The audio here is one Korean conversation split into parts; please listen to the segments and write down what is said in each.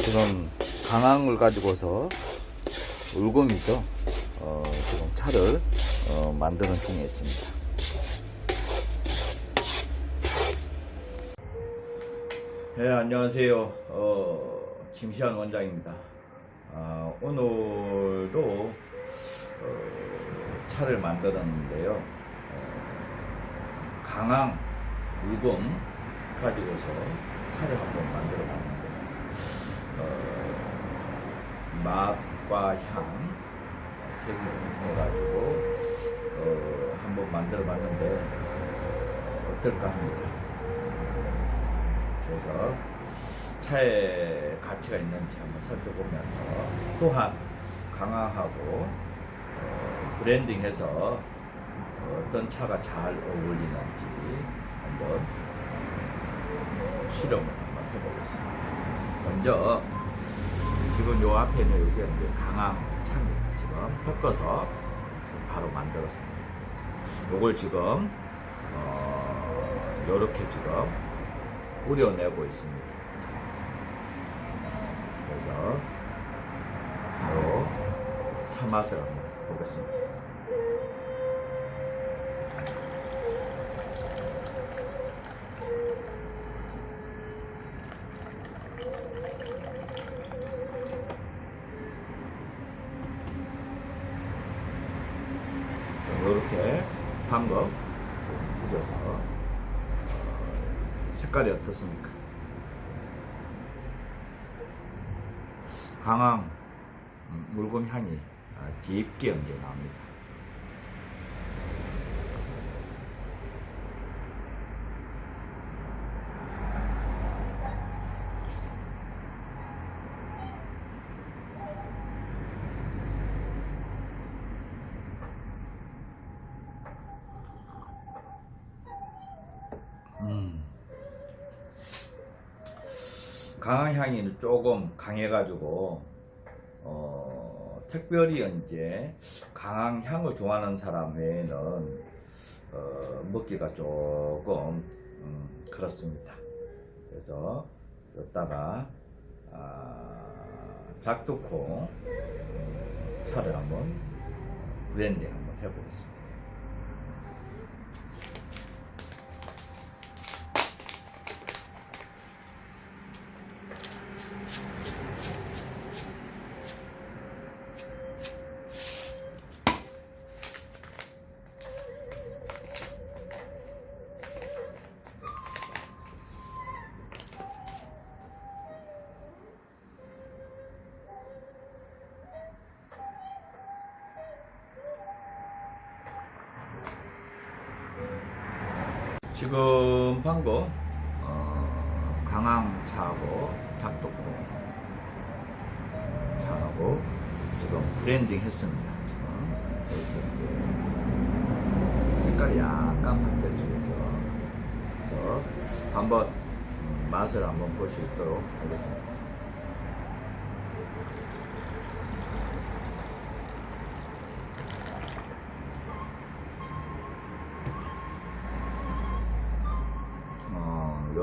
지금 강황을 가지고서 울금이죠. 어, 지금 차를 어, 만드는 중에 있습니다. 네, 안녕하세요. 어, 김시환 원장입니다. 아, 오늘도 어, 차를 만들었는데요. 어, 강황 울금 가지고서 차를 한번 만들어 봤는데 어, 맛과 향세개 해가지고 어, 한번 만들어 봤는데 어떨까 합니다. 그래서 차에 가치가 있는지 한번 살펴보면서 또한 강화하고 어, 브랜딩해서 어떤 차가 잘 어울리는지 한번 실험을 한번 해보겠습니다. 먼저 지금 요 앞에 있는 여기 이제 강황 차입니다. 지금 섞어서 지금 바로 만들었습니다. 요걸 지금 어, 요렇게 지금 우려내고 있습니다. 그래서 바로 한번 보겠습니다. 이렇게 방금 묻어서 어, 색깔이 어떻습니까? 강황 음, 물건 향이 아, 깊게 이제 나옵니다. 음. 강한 향이 조금 강해가지고 어, 특별히 이제 강한 향을 좋아하는 사람 외에는 어, 먹기가 조금 음, 그렇습니다. 그래서 여기다가 아, 작두콩 음, 차를 한번 브랜딩 한번 해보겠습니다. 지금 방금 어, 강황차하고 작두콩 차하고 지금 브랜딩 했습니다. 지금 이렇게 색깔이 약간 바뀌었죠? 그래서 한번 음, 맛을 한번 볼 수 있도록 하겠습니다.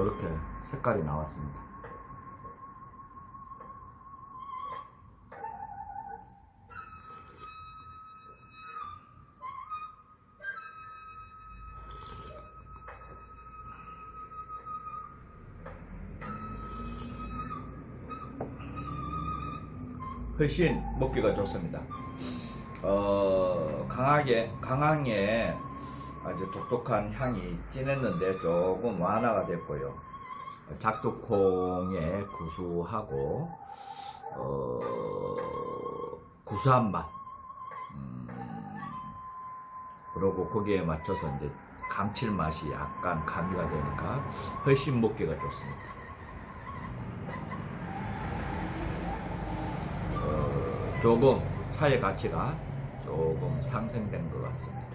이렇게 색깔이 나왔습니다. 훨씬 먹기가 좋습니다. 어, 강하게, 강황에 아주 독특한 향이 진했는데 조금 완화가 됐고요. 작두콩의 구수하고, 어, 구수한 맛. 음, 그리고 거기에 맞춰서 이제 감칠맛이 약간 가미가 되니까 훨씬 먹기가 좋습니다. 어, 조금 차의 가치가 조금 상승된 것 같습니다.